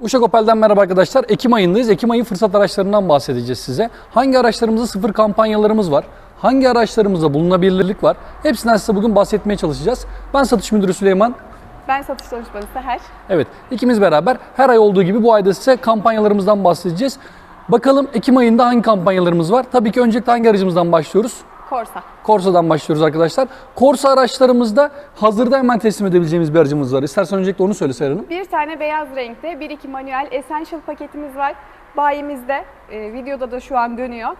Uşak Opel'den merhaba arkadaşlar. Ekim ayındayız. Ekim ayı fırsat araçlarından bahsedeceğiz size. Hangi araçlarımızda sıfır kampanyalarımız var? Hangi araçlarımızda bulunabilirlik var? Hepsinden size bugün bahsetmeye çalışacağız. Ben satış müdürü Süleyman. Ben satış danışmanı Seher. Evet, ikimiz beraber her ay olduğu gibi bu ayda size kampanyalarımızdan bahsedeceğiz. Bakalım Ekim ayında hangi kampanyalarımız var? Tabii ki öncelikle hangi aracımızdan başlıyoruz? Korsa. Corsa'dan başlıyoruz arkadaşlar. Corsa araçlarımızda hazırda hemen teslim edebileceğimiz bir aracımız var. İstersen öncelikle onu söyle Seher Hanım. Bir tane beyaz renkte 1-2 manuel Essential paketimiz var. Bayimizde, e, videoda da şu an dönüyor.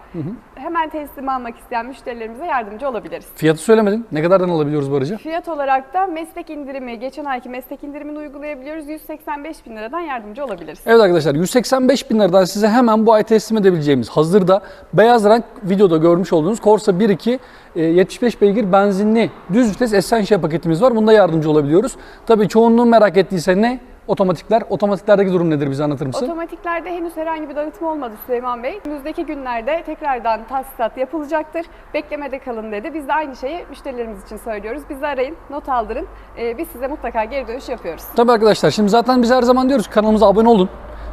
Hemen teslim almak isteyen müşterilerimize yardımcı olabiliriz. Fiyatı söylemedin. Ne kadardan alabiliyoruz bu aracı? Fiyat olarak da meslek indirimi, geçen ayki meslek indirimini uygulayabiliyoruz. 185 bin liradan yardımcı olabiliriz. Evet arkadaşlar 185 bin liradan size hemen bu ay teslim edebileceğimiz hazırda beyaz renk videoda görmüş olduğunuz Corsa 1.2 e, 75 beygir benzinli düz vites Essential paketimiz var. Bunda yardımcı olabiliyoruz. Tabii çoğunluğu merak ettiyse ne? Otomatikler. Otomatiklerdeki durum nedir bize anlatır mısın? Otomatiklerde henüz herhangi bir dağıtım olmadı Süleyman Bey. Önümüzdeki günlerde tekrardan tahsisat yapılacaktır. Beklemede kalın dedi. Biz de aynı şeyi müşterilerimiz için söylüyoruz. Bizi arayın, not aldırın. Ee, biz size mutlaka geri dönüş yapıyoruz. Tabii arkadaşlar şimdi zaten biz her zaman diyoruz kanalımıza abone olun.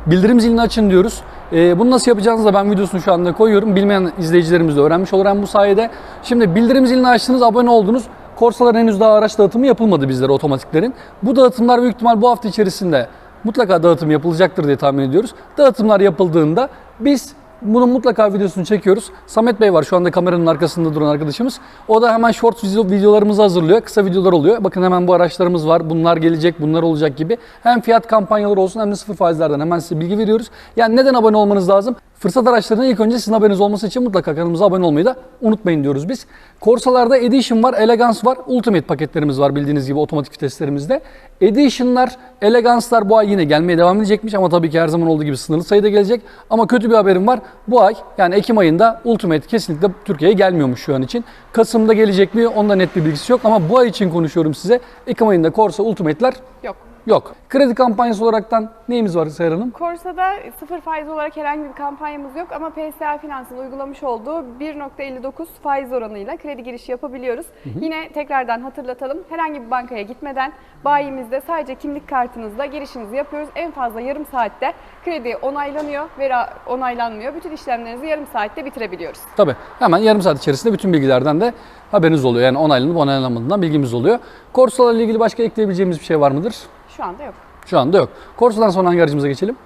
Bildirim zilini açın diyoruz. Ee, bunu nasıl yapacağınızı da ben videosunu şu anda koyuyorum. Bilmeyen izleyicilerimiz de öğrenmiş olur hem bu sayede. Şimdi bildirim zilini açtınız, abone oldunuz. Korsaların henüz daha araç dağıtımı yapılmadı bizlere otomatiklerin. Bu dağıtımlar büyük ihtimal bu hafta içerisinde mutlaka dağıtım yapılacaktır diye tahmin ediyoruz. Dağıtımlar yapıldığında biz bunun mutlaka videosunu çekiyoruz. Samet Bey var şu anda kameranın arkasında duran arkadaşımız. O da hemen short video- videolarımızı hazırlıyor. Kısa videolar oluyor. Bakın hemen bu araçlarımız var. Bunlar gelecek, bunlar olacak gibi. Hem fiyat kampanyaları olsun hem de sıfır faizlerden hemen size bilgi veriyoruz. Yani neden abone olmanız lazım? Fırsat araçlarına ilk önce sizin haberiniz olması için mutlaka kanalımıza abone olmayı da unutmayın diyoruz biz. Corsalarda Edition var, Elegance var, Ultimate paketlerimiz var bildiğiniz gibi otomatik viteslerimizde. Edition'lar, Elegance'lar bu ay yine gelmeye devam edecekmiş ama tabii ki her zaman olduğu gibi sınırlı sayıda gelecek. Ama kötü bir haberim var. Bu ay yani Ekim ayında Ultimate kesinlikle Türkiye'ye gelmiyormuş şu an için. Kasım'da gelecek mi? Onda net bir bilgisi yok ama bu ay için konuşuyorum size. Ekim ayında Corsa Ultimate'ler Yok. Yok. Kredi kampanyası olaraktan neyimiz var Seher Hanım? Korsa'da sıfır faiz olarak herhangi bir kampanyamız yok ama PSA Finans'ın uygulamış olduğu 1.59 faiz oranıyla kredi girişi yapabiliyoruz. Yine tekrardan hatırlatalım. Herhangi bir bankaya gitmeden bayimizde sadece kimlik kartınızla girişinizi yapıyoruz. En fazla yarım saatte kredi onaylanıyor veya onaylanmıyor. Bütün işlemlerinizi yarım saatte bitirebiliyoruz. Tabii hemen yarım saat içerisinde bütün bilgilerden de haberiniz oluyor. Yani onaylanıp onaylanmadığından bilgimiz oluyor. Korsalarla ilgili başka ekleyebileceğimiz bir şey var mıdır? Şu anda yok. Şu anda yok. Korsa'dan sonra hangi aracımıza geçelim?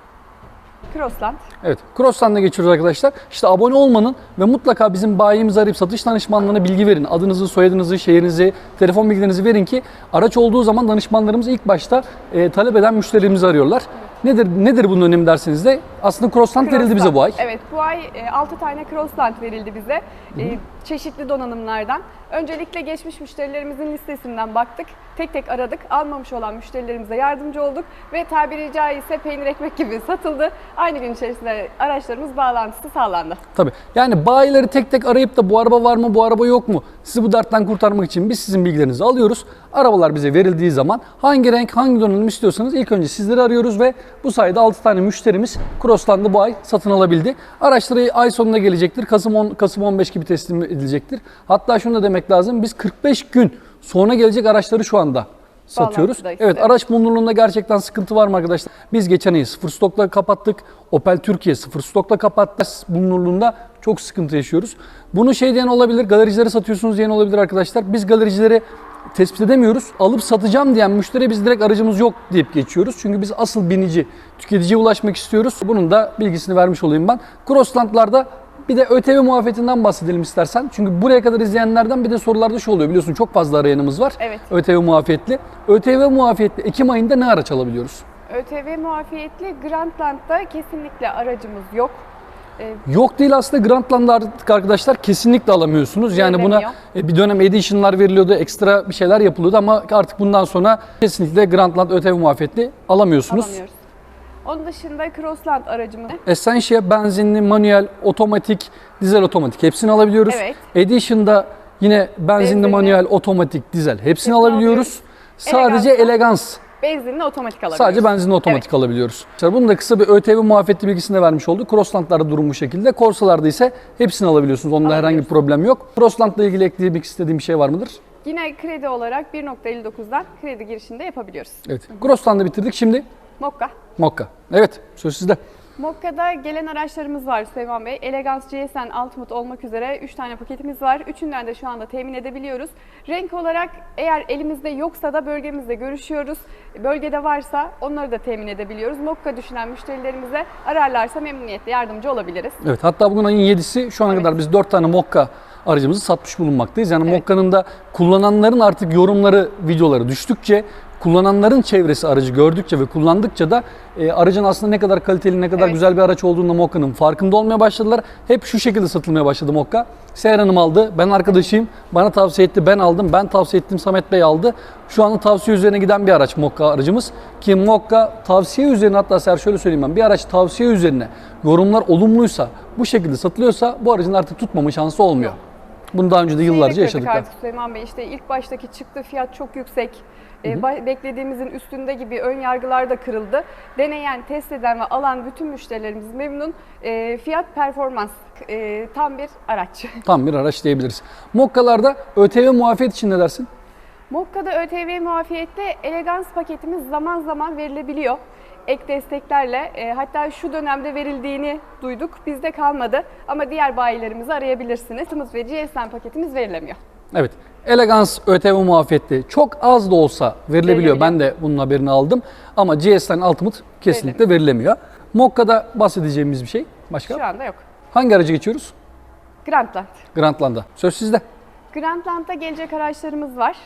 Crossland. Evet. Cross'tan da geçiyoruz arkadaşlar. İşte abone olmanın ve mutlaka bizim bayimizi arayıp satış danışmanlığına bilgi verin. Adınızı, soyadınızı, şehrinizi, telefon bilgilerinizi verin ki araç olduğu zaman danışmanlarımız ilk başta e, talep eden müşterilerimizi arıyorlar. Nedir nedir bunun önemi derseniz de aslında Crossland verildi bize bu ay. Evet bu ay 6 tane Crossland verildi bize. E, çeşitli donanımlardan. Öncelikle geçmiş müşterilerimizin listesinden baktık. Tek tek aradık. Almamış olan müşterilerimize yardımcı olduk. Ve tabiri caizse peynir ekmek gibi satıldı. Aynı gün içerisinde araçlarımız bağlantısı sağlandı. Tabii. Yani bayileri tek tek arayıp da bu araba var mı, bu araba yok mu? Sizi bu dertten kurtarmak için biz sizin bilgilerinizi alıyoruz. Arabalar bize verildiği zaman hangi renk, hangi donanım istiyorsanız ilk önce sizleri arıyoruz ve bu sayede 6 tane müşterimiz Crossland'ı bu ay satın alabildi. Araçları ay sonuna gelecektir. Kasım 10, Kasım 15 gibi teslim edilecektir. Hatta şunu da demek lazım. Biz 45 gün sonra gelecek araçları şu anda satıyoruz. Evet, araç bulunurluğunda gerçekten sıkıntı var mı arkadaşlar? Biz geçen ayı sıfır stokla kapattık. Opel Türkiye sıfır stokla kapattı. Bulunurluğunda çok sıkıntı yaşıyoruz. Bunu şey diyen olabilir, galericilere satıyorsunuz diyen olabilir arkadaşlar. Biz galericileri tespit edemiyoruz. Alıp satacağım diyen müşteriye biz direkt aracımız yok deyip geçiyoruz. Çünkü biz asıl binici, tüketiciye ulaşmak istiyoruz. Bunun da bilgisini vermiş olayım ben. Crossland'larda bir de ÖTV muafiyetinden bahsedelim istersen. Çünkü buraya kadar izleyenlerden bir de sorularda şu oluyor. Biliyorsun çok fazla arayanımız var. Evet. ÖTV muafiyetli. ÖTV muafiyetli Ekim ayında ne araç alabiliyoruz? ÖTV muafiyetli Grandland'da kesinlikle aracımız yok. E, Yok değil aslında Grandland'da artık arkadaşlar kesinlikle alamıyorsunuz. Yani buna e, bir dönem edition'lar veriliyordu, ekstra bir şeyler yapılıyordu ama artık bundan sonra kesinlikle Grandland ÖTV muafiyetli alamıyorsunuz. alamıyoruz. Onun dışında Crossland aracımız Essential benzinli, manuel, otomatik, dizel otomatik hepsini alabiliyoruz. Evet. Edition'da yine benzinli, Benzinli. manuel, otomatik, dizel hepsini Hepsini alabiliyoruz. Sadece Elegans benzinli otomatik alabiliyoruz. Sadece benzinli otomatik alabiliyoruz. İşte Bunun da kısa bir ÖTV muafiyetli bilgisini de vermiş olduk. Crossland'larda durum bu şekilde. Corsa'larda ise hepsini alabiliyorsunuz. Onda herhangi bir problem yok. Crossland'la ilgili eklemek istediğim bir şey var mıdır? Yine kredi olarak 1.59'dan kredi girişinde yapabiliyoruz. Evet. Crossland'ı bitirdik. Şimdi Mokka. Mokka. Evet söz sizde. Mokka'da gelen araçlarımız var Süleyman Bey. Elegance GSN Ultimate olmak üzere 3 tane paketimiz var. Üçünden de şu anda temin edebiliyoruz. Renk olarak eğer elimizde yoksa da bölgemizde görüşüyoruz. Bölgede varsa onları da temin edebiliyoruz. Mokka düşünen müşterilerimize ararlarsa memnuniyetle yardımcı olabiliriz. Evet hatta bugün ayın 7'si şu ana Evet. kadar biz 4 tane Mokka aracımızı satmış bulunmaktayız. Yani Evet. Mokka'nın da kullananların artık yorumları, videoları düştükçe kullananların çevresi aracı gördükçe ve kullandıkça da e, aracın aslında ne kadar kaliteli, ne kadar Evet. güzel bir araç olduğunu Mokka'nın farkında olmaya başladılar. Hep şu şekilde satılmaya başladı Mokka. Seher Hanım aldı, ben arkadaşıyım, bana tavsiye etti, ben aldım, ben tavsiye ettim, Samet Bey aldı. Şu anda tavsiye üzerine giden bir araç Mokka aracımız. Ki Mokka tavsiye üzerine hatta Seher şöyle söyleyeyim ben, bir araç tavsiye üzerine yorumlar olumluysa, bu şekilde satılıyorsa bu aracın artık tutmama şansı olmuyor. Bunu daha önce de yıllarca yaşadık. artık Süleyman Bey işte ilk baştaki çıktı fiyat çok yüksek. E, beklediğimizin üstünde gibi ön yargılar da kırıldı. Deneyen, test eden ve alan bütün müşterilerimiz memnun. E, fiyat performans e, tam bir araç. Tam bir araç diyebiliriz. Mokka'larda ÖTV muafiyet için ne dersin? Mokka'da ÖTV muafiyette elegans paketimiz zaman zaman verilebiliyor. Ek desteklerle e, hatta şu dönemde verildiğini duyduk. Bizde kalmadı ama diğer bayilerimizi arayabilirsiniz. Tımız ve GSM paketimiz verilemiyor. Evet. Elegans ÖTV muafiyeti çok az da olsa verilebiliyor. Ben de bunun haberini aldım. Ama GS'den Ultimate kesinlikle verilemiyor. Mokka'da bahsedeceğimiz bir şey. Başka? Şu anda yok. Hangi aracı geçiyoruz? Grandland. Grandland'a. Söz sizde. Grandland'da gelecek araçlarımız var.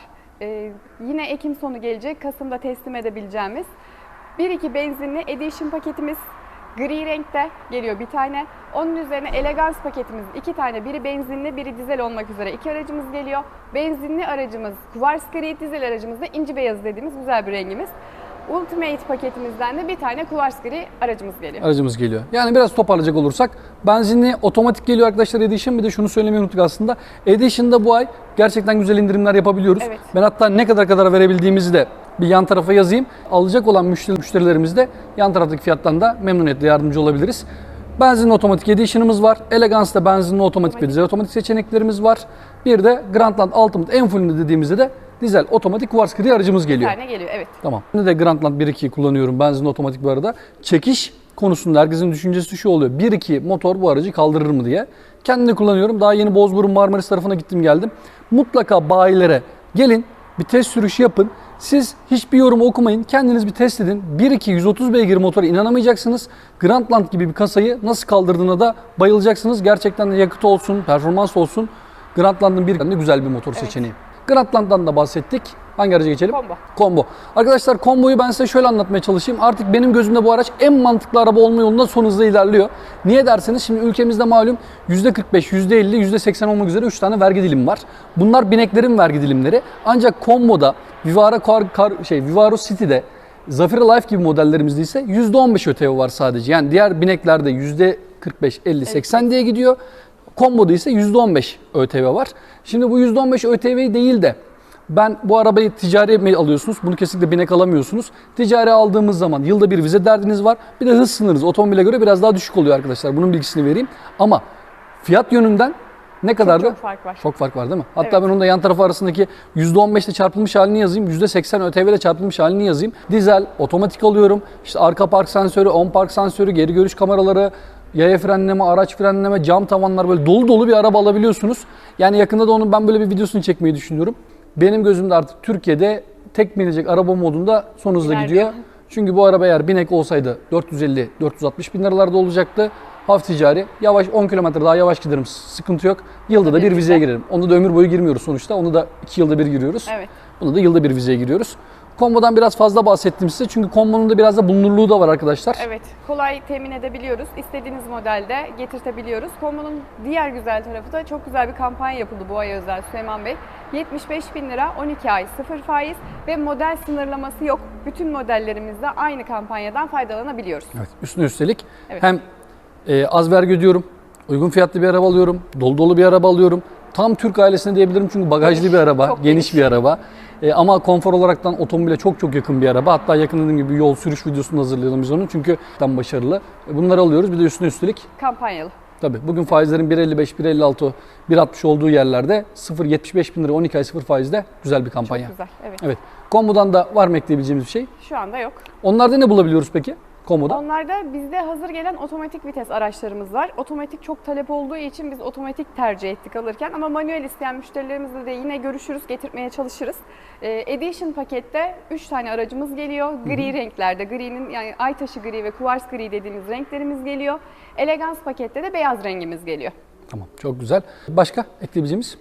Ee, yine Ekim sonu gelecek. Kasım'da teslim edebileceğimiz. 1-2 benzinli Edition paketimiz. Gri renkte geliyor bir tane. Onun üzerine Elegance paketimiz iki tane. Biri benzinli, biri dizel olmak üzere iki aracımız geliyor. Benzinli aracımız Kuvars Gri, dizel aracımız da inci beyazı dediğimiz güzel bir rengimiz. Ultimate paketimizden de bir tane Kuvars Gri aracımız geliyor. Aracımız geliyor. Yani biraz toparlayacak olursak benzinli otomatik geliyor arkadaşlar Edition. Bir de şunu söylemeyi unuttuk aslında. Edition'da bu ay gerçekten güzel indirimler yapabiliyoruz. Evet. Ben hatta ne kadar kadar verebildiğimizi de bir yan tarafa yazayım. Alacak olan müşteri, müşterilerimiz de yan taraftaki fiyattan da memnuniyetle yardımcı olabiliriz. Benzinli otomatik Edition'ımız var. Elegance'da benzinli otomatik ve dizel otomatik seçeneklerimiz var. Bir de Grandland Ultimate en fullünü dediğimizde de dizel otomatik Kuvars Gri aracımız Bir geliyor. tane geliyor evet. Tamam. Şimdi de Grandland 1.2'yi kullanıyorum. Benzin otomatik bu arada. Çekiş konusunda herkesin düşüncesi şu oluyor. 1.2 motor bu aracı kaldırır mı diye. Kendim de kullanıyorum. Daha yeni Bozburun Marmaris tarafına gittim geldim. Mutlaka bayilere gelin bir test sürüşü yapın. Siz hiçbir yorum okumayın. Kendiniz bir test edin. 1.2 130 beygir motora inanamayacaksınız. Grandland gibi bir kasayı nasıl kaldırdığına da bayılacaksınız. Gerçekten de yakıt olsun, performans olsun. Grandland'ın bir de güzel bir motor seçeneği. Grandland'dan da bahsettik. Hangi araca geçelim? Combo. Combo. Arkadaşlar komboyu ben size şöyle anlatmaya çalışayım. Artık benim gözümde bu araç en mantıklı araba olma yolunda son hızla ilerliyor. Niye derseniz şimdi ülkemizde malum %45, %50, %80 olmak üzere 3 tane vergi dilimi var. Bunlar bineklerin vergi dilimleri. Ancak komboda Vivara Car, Car- şey Vivaro City'de Zafira Life gibi modellerimizde ise %15 ÖTV var sadece. Yani diğer bineklerde %45, 50, 80 diye gidiyor. Komboda ise %15 ÖTV var. Şimdi bu %15 ÖTV değil de ben bu arabayı ticari mi alıyorsunuz? Bunu kesinlikle binek alamıyorsunuz. Ticari aldığımız zaman yılda bir vize derdiniz var. Bir de hız sınırınız otomobile göre biraz daha düşük oluyor arkadaşlar. Bunun bilgisini vereyim. Ama fiyat yönünden ne kadar da çok fark var. Çok fark var değil mi? Hatta Evet. ben onun da yan tarafı arasındaki %15 ile çarpılmış halini yazayım. %80 ÖTV ile çarpılmış halini yazayım. Dizel, otomatik alıyorum. İşte arka park sensörü, ön park sensörü, geri görüş kameraları, yaya frenleme, araç frenleme, cam tavanlar böyle dolu dolu bir araba alabiliyorsunuz. Yani yakında da onun ben böyle bir videosunu çekmeyi düşünüyorum. Benim gözümde artık Türkiye'de tek binecek araba modunda son hızla İlerliyor. gidiyor. Çünkü bu araba eğer binek olsaydı 450-460 bin liralarda olacaktı. Hafif ticari. Yavaş 10 kilometre daha yavaş giderim. Sıkıntı yok. Yılda da bir vizeye girerim. Onda da ömür boyu girmiyoruz sonuçta. Onu da 2 yılda bir giriyoruz. Evet. Onda da yılda bir vizeye giriyoruz. Kombodan biraz fazla bahsettim size. Çünkü kombonun da biraz da bulunurluğu da var arkadaşlar. Evet, kolay temin edebiliyoruz. İstediğiniz modelde getirtebiliyoruz. Kombonun diğer güzel tarafı da çok güzel bir kampanya yapıldı bu ay özel Süleyman Bey. 75 bin lira, 12 ay, 0 faiz ve model sınırlaması yok. Bütün modellerimizde aynı kampanyadan faydalanabiliyoruz. Evet. Üstüne üstelik Evet. hem e, az vergi ödüyorum, uygun fiyatlı bir araba alıyorum, dolu dolu bir araba alıyorum. Tam Türk ailesine diyebilirim çünkü bagajlı Geniş, bir araba, geniş, geniş. bir araba. E, ama konfor olaraktan otomobile çok çok yakın bir araba. Hatta yakın dediğim gibi yol sürüş videosunu hazırlayalım biz onun çünkü tam başarılı. E, bunları alıyoruz bir de üstüne üstelik Kampanyalı. Tabii bugün faizlerin 1.55, 1.56, 1.60 olduğu yerlerde 0.75 bin lira 12 ay 0 faizde güzel bir kampanya. Çok güzel. Evet. Evet. Kombo'dan da var mı ekleyebileceğimiz bir şey? Şu anda yok. Onlarda ne bulabiliyoruz peki? Kombo'da. Onlarda bizde hazır gelen otomatik vites araçlarımız var. Otomatik çok talep olduğu için biz otomatik tercih ettik alırken ama manuel isteyen müşterilerimizle de yine görüşürüz, getirtmeye çalışırız. Ee, Edition pakette 3 tane aracımız geliyor. Gri renklerde, gri'nin yani ay taşı gri ve kuvars gri dediğimiz renklerimiz geliyor. Elegans pakette de beyaz rengimiz geliyor. Tamam çok güzel. Başka ekleyebileceğimiz?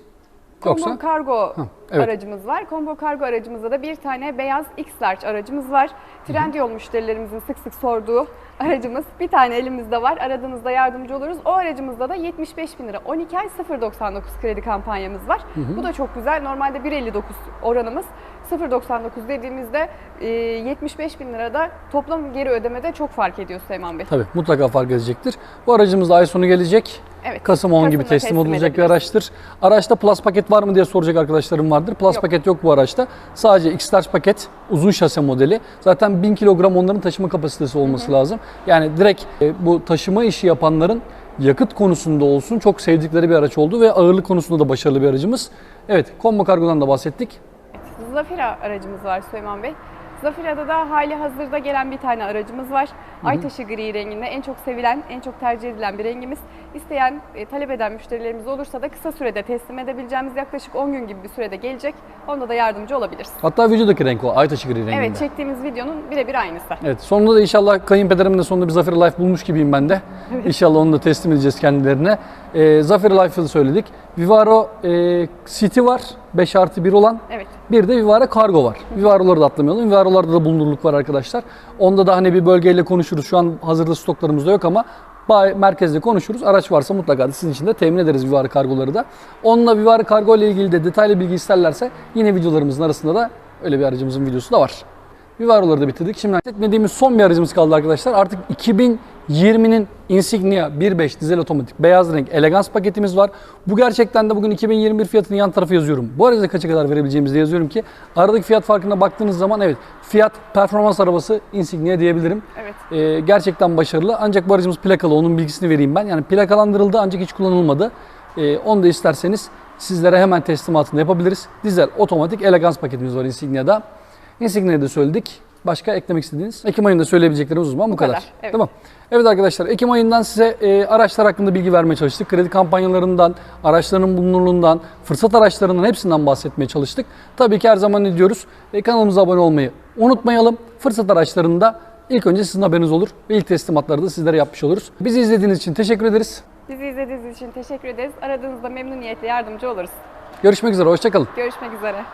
Combo Yoksa Cargo evet. aracımız var. Combo Cargo aracımızda da bir tane beyaz X-Large aracımız var. Trendyol müşterilerimizin sık sık sorduğu aracımız. Bir tane elimizde var. Aradığınızda yardımcı oluruz. O aracımızda da 75 bin lira 12 ay 0.99 kredi kampanyamız var. Bu da çok güzel. Normalde 1.59 oranımız. 0.99 dediğimizde e, 75 bin lirada toplam geri ödemede çok fark ediyor Süleyman Bey. tabii mutlaka fark edecektir. Bu aracımız da ay sonu gelecek. Evet. Kasım 10 gibi Kasım'da teslim olacak bir araçtır. Araçta Plus paket var mı diye soracak arkadaşlarım vardır. Plus Yok. paket yok bu araçta. Sadece X-Large paket uzun şase modeli. Zaten 1000 kilogram onların taşıma kapasitesi olması lazım. Yani direkt e, bu taşıma işi yapanların yakıt konusunda olsun çok sevdikleri bir araç oldu ve ağırlık konusunda da başarılı bir aracımız. Evet, Combo Cargo'dan da bahsettik. Zafira aracımız var Süleyman Bey. Zafira'da da hali hazırda gelen bir tane aracımız var. Aytaşı gri renginde en çok sevilen, en çok tercih edilen bir rengimiz. İsteyen, e, talep eden müşterilerimiz olursa da kısa sürede teslim edebileceğimiz yaklaşık 10 gün gibi bir sürede gelecek. Onda da yardımcı olabiliriz. Hatta videodaki renk o, Aytaşı gri renginde. Evet, çektiğimiz videonun birebir aynısı. Evet sonunda da inşallah kayınpederimin de sonunda bir Zafer Life bulmuş gibiyim ben de. İnşallah onu da teslim edeceğiz kendilerine. Ee, Zafer Life'ı söyledik. Vivaro e, City var 5 artı 1 olan. Evet. Bir de Vivara Kargo var. Vivaro'ları da atlamayalım. Vivaro'larda da bulunurluk var arkadaşlar. Onda da hani bir bölgeyle konuşuruz. Şu an hazırda stoklarımızda yok ama bay- merkezde konuşuruz. Araç varsa mutlaka da sizin için de temin ederiz Vivara Kargoları da. Onunla Vivara Kargo ile ilgili de detaylı bilgi isterlerse yine videolarımızın arasında da öyle bir aracımızın videosu da var. Vivaro'ları da bitirdik. Şimdi etmediğimiz son bir aracımız kaldı arkadaşlar. Artık 2020'nin Insignia 1.5 dizel otomatik beyaz renk elegans paketimiz var. Bu gerçekten de bugün 2021 fiyatını yan tarafa yazıyorum. Bu aracı kaça kadar verebileceğimizi yazıyorum ki aradaki fiyat farkına baktığınız zaman evet fiyat performans arabası Insignia diyebilirim. Evet. Ee, gerçekten başarılı. Ancak bu aracımız plakalı. Onun bilgisini vereyim ben. Yani plakalandırıldı ancak hiç kullanılmadı. Ee, onu da isterseniz sizlere hemen teslimatını yapabiliriz. Dizel otomatik elegans paketimiz var Insignia'da. Insignia'yı da söyledik. Başka eklemek istediğiniz? Ekim ayında söyleyebileceklerimiz o zaman bu, Bu kadar. kadar, evet. Tamam. Evet arkadaşlar Ekim ayından size e, araçlar hakkında bilgi vermeye çalıştık. Kredi kampanyalarından, araçların bulunurluğundan, fırsat araçlarından hepsinden bahsetmeye çalıştık. Tabii ki her zaman ne diyoruz? E, kanalımıza abone olmayı unutmayalım. Fırsat araçlarında ilk önce sizin haberiniz olur ve ilk teslimatları da sizlere yapmış oluruz. Bizi izlediğiniz için teşekkür ederiz. Bizi izlediğiniz için teşekkür ederiz. Aradığınızda memnuniyetle yardımcı oluruz. Görüşmek üzere, hoşçakalın. Görüşmek üzere.